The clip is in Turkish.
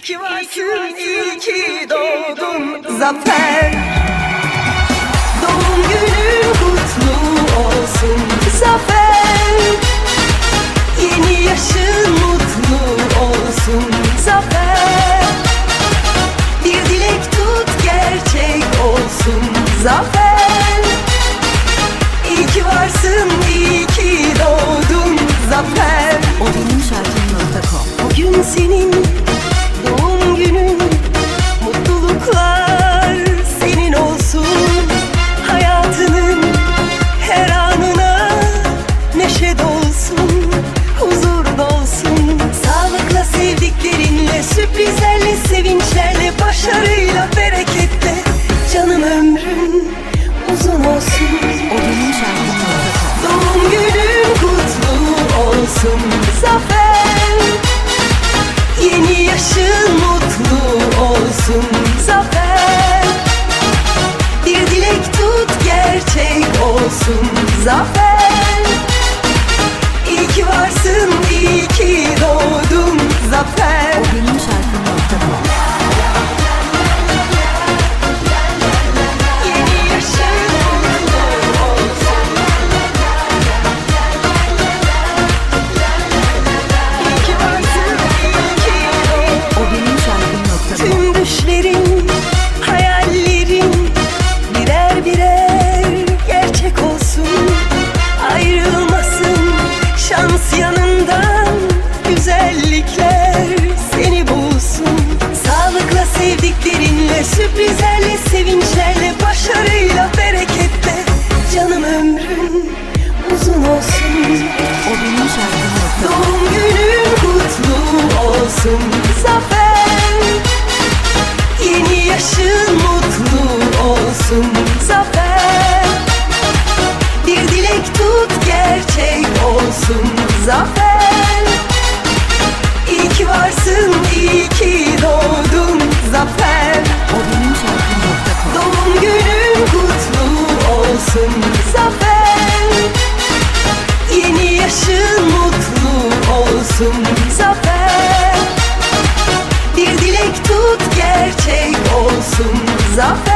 İyi ki varsın, iyi doğdum Zafer. Hayatım zafer erkekler seni bulsun. Sağlıkla sevdiklerinle, sürprizlerle, sevinçlerle, başarıyla, bereketle Canım ömrün uzun olsun. O benim şarkım. Doğum günün kutlu olsun. Zafer Yeni yaşın mutlu olsun. Zafer Bir dilek tut gerçek olsun. Zafer up.